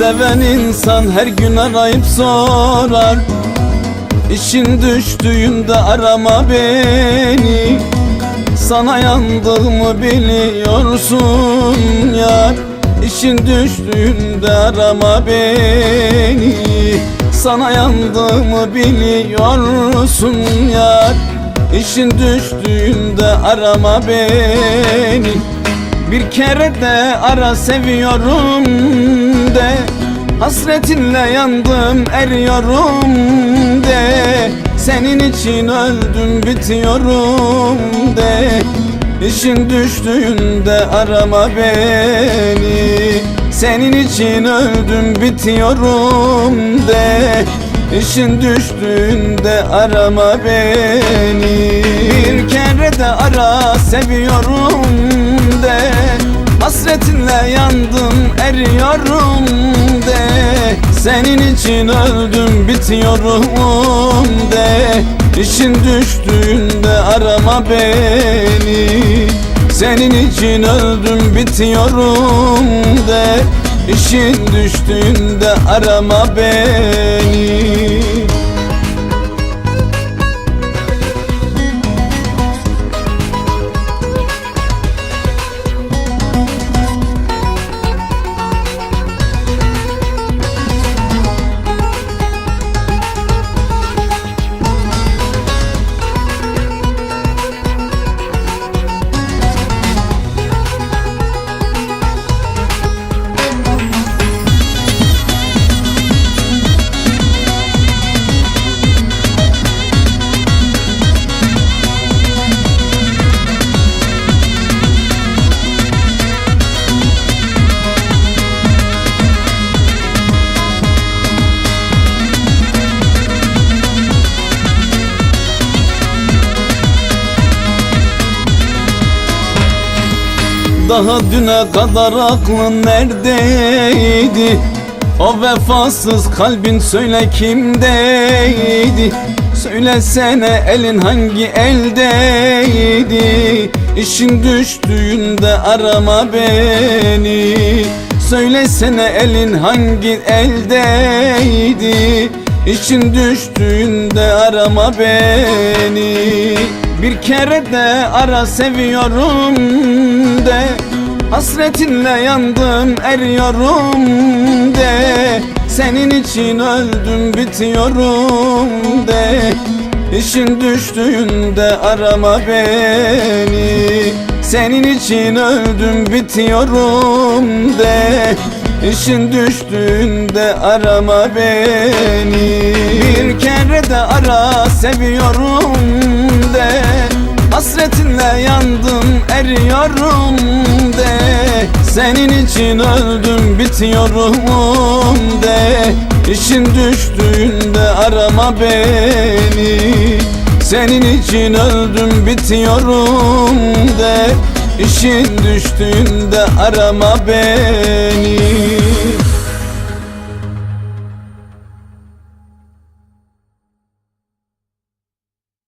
Seven insan her gün arayıp sorar. İşin düştüğünde arama beni. Sana yandığımı biliyorsun yar. İşin düştüğünde arama beni. Sana yandığımı biliyorsun yar. İşin düştüğünde arama beni. Bir kere de ara seviyorum de Hasretinle yandım eriyorum de. Senin için öldüm bitiyorum de. İşin düştüğünde arama beni. Senin için öldüm bitiyorum de. İşin düştüğünde arama beni. Bir kere de ara seviyorum için öldüm bitiyorum de. İşin düştüğünde arama beni. Senin için öldüm bitiyorum de. İşin düştüğünde arama beni Daha düne kadar aklın neredeydi? O vefasız kalbin söyle kimdeydi? Söylesene elin hangi eldeydi? İşin düştüğünde arama beni Söylesene elin hangi eldeydi? İşin düştüğünde arama beni Bir kere de ara seviyorum de. Hasretinle yandım eriyorum de. Senin için öldüm bitiyorum de. İşin düştüğünde arama beni. Senin için öldüm bitiyorum de. İşin düştüğünde arama beni. Bir kere de ara seviyorum yandım eriyorum de. Senin için öldüm bitiyorum de. İşin düştüğünde arama beni. Senin için öldüm bitiyorum de. İşin düştüğünde arama beni